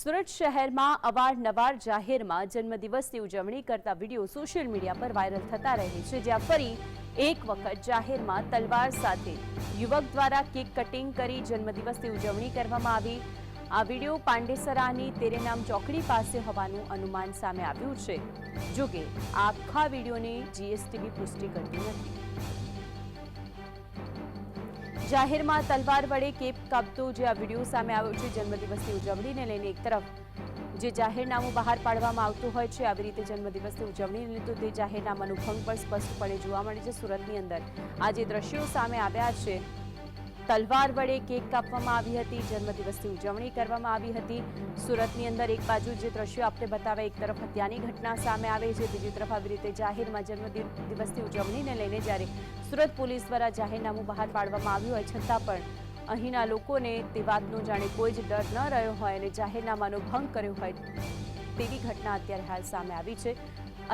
સુરત શહેરમાં અવારનવાર જાહેરમાં જન્મદિવસની ઉજવણી કરતા વીડિયો સોશિયલ મીડિયા પર વાયરલ થતા રહે છે, જ્યાં ફરી એક વખત જાહેરમાં તલવાર સાથે યુવક દ્વારા કેક કટિંગ કરી જન્મદિવસની ઉજવણી કરવામાં આવી. આ વીડિયો પાંડેસરાની તેરેનામ ચોકડી પાસે હોવાનું અનુમાન સામે આવ્યું છે. જોકે આખા વિડીયોની જીએસટીવી પુષ્ટિ કરતી નથી. જાહેરમાં તલવાર વડે કેપ કાપતો જે આ વીડિયો સામે આવ્યો છે, જન્મદિવસની ઉજવણીને લઈને એક તરફ. જે જાહેરનામું બહાર પાડવામાં આવતું હોય છે, આવી રીતે જન્મદિવસની ઉજવણીને લીધું તે જાહેરનામાનું ભંગ પણ સ્પષ્ટપણે જોવા મળે છે સુરતની અંદર. આ જે દ્રશ્યો સામે આવ્યા છે તલવાર વડે કેક કાપવામાં આવી હતી, જન્મદિવસની ઉજવણી કરવામાં આવી હતી. સુરતની અંદર એક બાજુ જે દ્રશ્યો આપણે બતાવે, એક તરફ હત્યાની ઘટના સામે આવે છે, બીજી તરફ આવી રીતે જાહેરમાં જન્મદિવસની ઉજવણીને લઈને જ્યારે સુરત પોલીસ દ્વારા જાહેરનામું બહાર પાડવામાં આવ્યું હોય, છતાં પણ અહીંના લોકોને તે વાતનો જાણે કોઈ જ ડર ન રહ્યો હોય અને જાહેરનામાનો ભંગ કર્યો હોય તેવી ઘટના અત્યારે હાલ સામે આવી છે.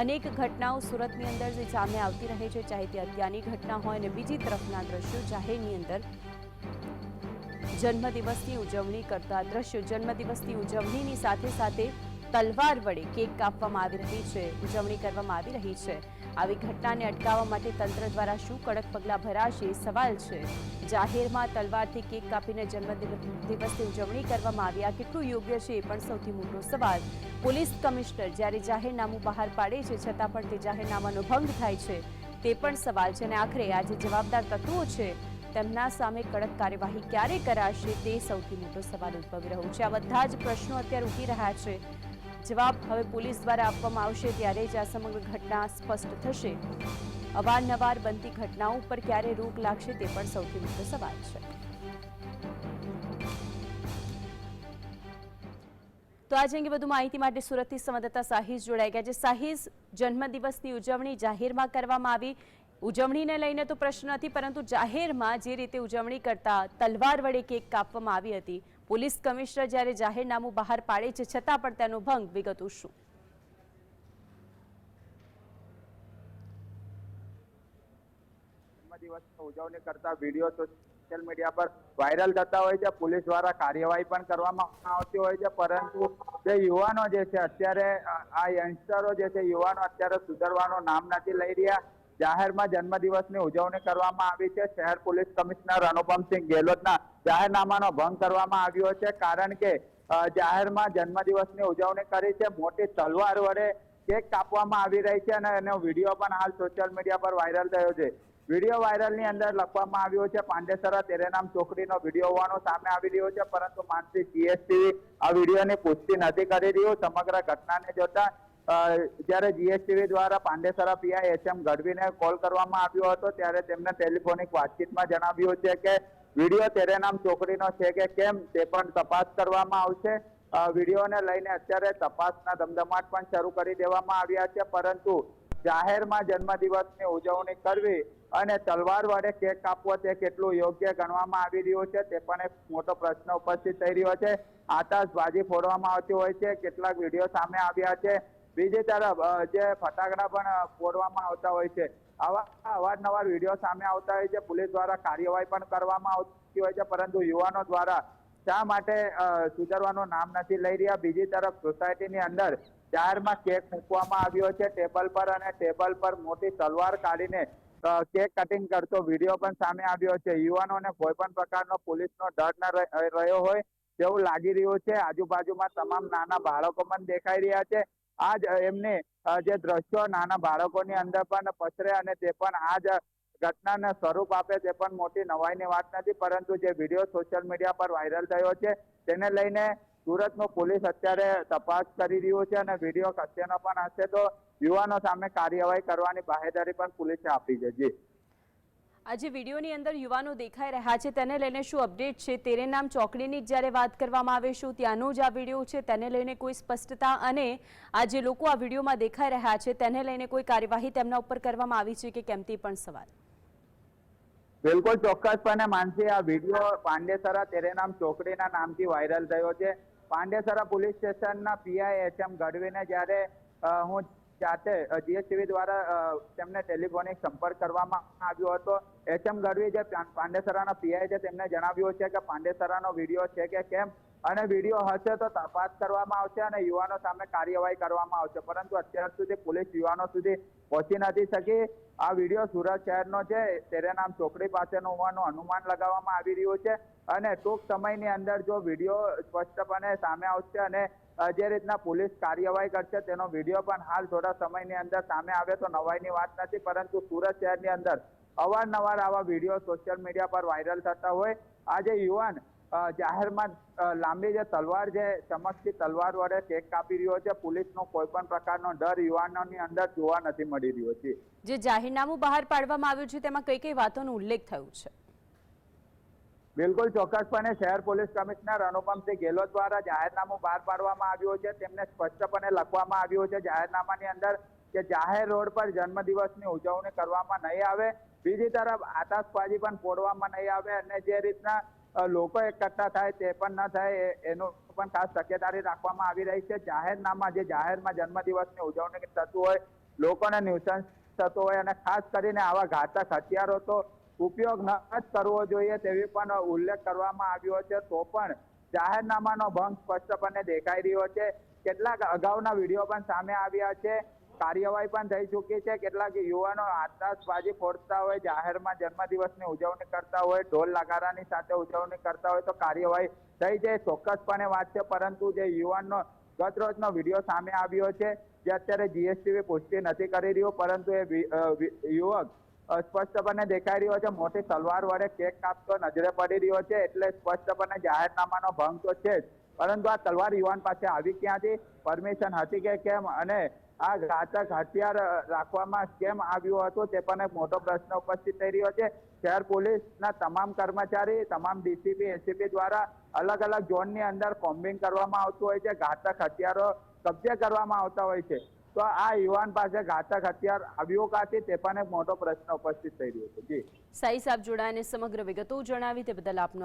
અનેક ઘટનાઓ સુરતની અંદર જે સામે આવતી રહે છે, ચાહે તે હત્યાની ઘટના હોય અને બીજી તરફના દ્રશ્યો જાહેરની અંદર જન્મદિવસની ઉજવણી કરતા દ્રશ્યો જન્મદિવસની ઉજવણીની સાથે સાથે તલવાર વડે કેક કાપવામાં આવી રહી છે. ઉજવણી કરવામાં આવી રહી છે. આવી ઘટનાને અટકાવવા માટે તંત્ર દ્વારા શું કડક પગલાં ભરાશે સવાલ છે. જાહેરમાં તલવારથી કેક કાપીને જન્મદિવસની ઉજવણી કરવામાં આવી આ કેટલું યોગ્ય છે એ પણ સૌથી મોટો સવાલ. પોલીસ કમિશનર જ્યારે જાહેરનામું બહાર પાડે છે, છતાં પણ તે જાહેરનામાનો ભંગ થાય છે. તે પણ સવાલ છે અને આખરે આ જે જવાબદાર તત્વો છે. તેમના સામે કડક કાર્યવાહી ક્યારે કરાશે તે સૌથી મોટો સવાલ ઉદ્ભવી રહ્યો છે. આ બધા જ પ્રશ્નો અત્યારે ઉઠી રહ્યા છે. જવાબ હવે પોલીસ દ્વારા આપવામાં આવશે ત્યારે જ આ સમગ્ર ઘટના સ્પષ્ટ થશે. અવારનવાર બનતી ઘટનાઓ પર ક્યારે રોક લાગશે તે પણ સૌથી મોટો સવાલ છે. તો આજે અંગે વધુ માહિતી માટે સુરતથી સંવાદદાતા સાહિસ જોડાઈ ગયા છે. સાહિસ જન્મદિવસની ઉજવણી જાહેરમાં કરવામાં આવી. ઉજવણીને લઈને તો પ્રશ્ન નથી, પરંતુ જાહેરમાં જે રીતે ઉજવણી કરતા તલવાર વડે કેક કાપવામાં આવી હતી, પોલીસ કમિશનર જ્યારે જાહેરનામું બહાર પાડે છે, છતાં પણ તેનો ભંગ વિગતો શું? દિવસ ઉજવણી કરતા વીડિયો સોશિયલ મીડિયા પર વાયરલ થતા હોય છે, પોલીસ દ્વારા કાર્યવાહી પણ કરવામાં આવતી હોય છે, પરંતુ જે યુવાનો જે છે, અત્યારે આ યંગસ્ટરો જે છે, યુવાનો અત્યારે સુધરવાનો નામ નથી લઈ રહ્યા. જાહેરમાં જન્મદિવસની ઉજવણી કરવામાં આવી છે. શહેર પોલીસ કમિશનર અનુપમસિંહ ગેહલોતના જાહેરનામાનો ભંગ કરવામાં આવ્યો છે. કારણ કે જાહેરમાં જન્મદિવસની ઉજવણી કરી છે. મોટી તલવાર વડે કેક કાપવામાં આવી રહી છે અને એનો વીડિયો પણ હાલ સોશિયલ મીડિયા પર વાયરલ થયો છે. વીડિયો વાયરલની અંદર લખવામાં આવ્યો છે, પાંડેસરા તેરેનામ ચોકડીનો વીડિયો હોવાનો સામે આવી રહ્યો છે. પરંતુ માનસી જીએસટી આ વિડીયોની પુષ્ટિ નથી કરી રહ્યું. સમગ્ર ઘટનાને જોતા જ્યારે જીએસટીવી દ્વારા પાંડેસરા પીઆઈ એચ ગઢવીને કોલ કરવામાં આવ્યો હતો, ત્યારે તેમને ટેલિફોનિક વાતચીતમાં જણાવ્યું છે કે, વીડિયો તેરેનામ ચોકડીનો છે કે કેમ? તે પણ તપાસ કરવામાં આવશે. વિડીયોને લઈને અત્યારે તપાસના ધમધમાટ પણ શરૂ કરી દેવામાં આવ્યા છે, પરંતુ જાહેરમાં જન્મદિવસની ઉજવણી કરવી અને તલવાર વડે કેક કાપવો તે કેટલું યોગ્ય ગણવામાં આવી રહ્યું છે, તે પણ એક મોટો પ્રશ્ન ઉપસ્થિત થઈ રહ્યો છે. આતશબાજી ફોડવામાં આવતી હોય છે, કેટલાક વીડિયો સામે આવ્યા છે. બીજી તરફ જે ફટાકડા પણ ફોડવામાં આવતા હોય છે, આવા અવારનવાર વીડિયો સામે આવતા હોય છે, પોલીસ દ્વારા કાર્યવાહી પણ કરવામાં આવતી હોય છે, પરંતુ યુવાનો દ્વારા શા માટે સુધારવાનું નામ નથી લઈ રહ્યા? બીજી તરફ, સોસાયટીની અંદર જાહેરમાં કેક મૂકવામાં આવ્યો છે, ટેબલ પર અને ટેબલ પર મોટી તલવાર કાઢીને કેક કટિંગ કરતો વીડિયો પણ સામે આવ્યો છે. યુવાનોને કોઈ પણ પ્રકારનો પોલીસનો ડર ન રહ્યો હોય તેવું લાગી રહ્યું છે. આજુબાજુમાં તમામ નાના બાળકો પણ દેખાઈ રહ્યા છે. આ જ એમને જે દ્રશ્યો નાના બાળકોની અંદર પણ પસરે અને તે પણ આ જ ઘટનાને સ્વરૂપ આપે તે પણ મોટી નવાઈની વાત નથી, પરંતુ જે વીડિયો સોશિયલ મીડિયા પર વાયરલ થયો છે, તેને લઈને સુરતનું પોલીસ અત્યારે તપાસ કરી રહ્યું છે અને વીડિયો સત્યનો પણ હશે તો યુવાનો સામે કાર્યવાહી કરવાની બાહેદારી પણ પોલીસે આપી છે. જી. આજે વિડીયોની અંદર યુવાનો દેખાઈ રહ્યા છે. તેને લઈને શું અપડેટ છે? તેરે નામ ચોકડીની જ્યારે વાત કરવામાં આવે શું ત્યાંનો જ આ વીડિયો છે? તેને લઈને કોઈ સ્પષ્ટતા અને આ જે લોકો આ વિડીયોમાં દેખાઈ રહ્યા છે. તેને લઈને કોઈ કાર્યવાહી તેમના ઉપર કરવામાં આવી છે કે કેમ તે પણ સવાલ? બિલકુલ ચોક્કસપણે માનસી, આ વીડિયો પાંડેસરા તેરેનામ ચોકડીના નામથી વાયરલ થયો છે. પાંડેસરા પોલીસ સ્ટેશનના પીઆઈ એચ એમ ગઢવીને જ્યારે હું જાતે જીએસટીવી દ્વારા તેમને ટેલિફોનિક સંપર્ક કરવામાં આવ્યો હતો. એચ એમ ગઢવી જે પાંડેસરાના પીઆઈ છે, તેમને જણાવ્યું છે કે પાંડેસરાનો વીડિયો છે કે કેમ અને વીડિયો હશે તો તપાસ કરવામાં આવશે અને યુવાનો સામે કાર્યવાહી કરવામાં આવશે. પરંતુ અત્યાર સુધી પોલીસ યુવાનો સુધી પહોંચી નથી શકી. આ વીડિયો સુરત શહેરનો છે. તેરેનામ ચોકડી પાસેનો હોવાનું અનુમાન લગાવવામાં આવી રહ્યું છે. અને ટૂંક સમયની અંદર જો વીડિયો સ્પષ્ટપણે સામે આવશે અને જે રીતના પોલીસ કાર્યવાહી કરશે તેનો વીડિયો પણ હાલ થોડા સમયની અંદર સામે આવે તો નવાઈની વાત નથી. પરંતુ સુરત શહેરની અંદર અવારનવાર આવા વીડિયો સોશિયલ મીડિયા પર વાયરલ થતા હોય. આજે યુવાન જાહેરમાં લાંબી જે તલવાર જે ચમકતી તલવાર વડે કેક કાપી રહ્યો છે. પોલીસનો કોઈ પણ પ્રકારનો ડર યુવાનોની અંદર જોવા નથી મળી રહ્યો છે. જે જાહેરનામું બહાર પાડવામાં આવ્યું છે તેમાં કઈ કઈ વાતોનો ઉલ્લેખ થયો છે? બિલકુલ ચોક્કસપણે શહેર પોલીસ કમિશનર અનુપમસિંહ ગેહલોત દ્વારા જાહેરનામું બહાર પાડવામાં આવ્યું છે. તેમને સ્પષ્ટપણે લખવામાં આવ્યું છે જાહેરનામાની અંદર કે જાહેર રોડ પર જન્મદિવસની ઉજવણી કરવામાં નહીં આવે. બીજી તરફ આતશબાજી પણ ફોડવામાં નહીં આવે અને જે રીતના લોકો એકઠા થાય, તે પણ ન થાય એનું પણ ખાસ તકેદારી રાખવામાં આવી રહી છે. જાહેરનામા, જે જાહેરમાં જન્મદિવસની ઉજવણી થતું હોય, લોકોને ન્યુસન્સ થતો હોય અને ખાસ કરીને આવા ઘાતક હથિયારો તો ઉપયોગ ન જ કરવો જોઈએ તેવી પણ ઉલ્લેખ કરવામાં આવ્યો છે. તો પણ જાહેરનામાનો ભંગ સ્પષ્ટપણે દેખાઈ રહ્યો છે. કેટલાક અગાઉના વીડિયો પણ સામે આવ્યા છે. કાર્યવાહી પણ થઈ ચૂકી છે. કેટલાક યુવાનો આતશબાજી ફોડતા હોય, જાહેરમાં જન્મદિવસની ઉજવણી કરતા હોય, ઢોલ નગારાની સાથે ઉજવણી કરતા હોય તો કાર્યવાહી થઈ જાય. ચોક્કસપણે વાત છે, પરંતુ જે યુવાનનો ગત રોજનો વીડિયો સામે આવ્યો છે, જે અત્યારે જીએસટીવી પુષ્ટિ નથી કરી રહ્યું, પરંતુ એ યુવક સ્પષ્ટપણે દેખાઈ રહ્યો છે. મોટી તલવાર વડે કેક કાપતો નજરે પડી રહ્યો છે, એટલે સ્પષ્ટપણે જાહેરનામાનો ભંગ તો છે જ. પરંતુ આ તલવાર યુવાન પાસે આવી ક્યાંથી? પરમિશન હતી કે કેમ? અને આ ઘાતક હથિયાર રાખવામાં કેમ આવ્યો હતો તે પણ એક મોટો પ્રશ્ન ઉપસ્થિત થઈ રહ્યો છે. શહેર પોલીસના તમામ કર્મચારી, તમામ ડીસીપી એસીપી દ્વારા અલગ અલગ ઝોનની અંદર કોમ્બિંગ કરવામાં આવતું હોય છે, ઘાતક હથિયારો કબજે કરવામાં આવતા હોય છે. તો આ યુવાન પાસે ઘાતક હથિયાર આવ્યો કાથી તે પણ એક મોટો પ્રશ્ન ઉપસ્થિત થઈ રહ્યો છે. જી. સાઈ સાહેબ જોડાઈને સમગ્ર વિગતો જણાવી તે બદલ આપનો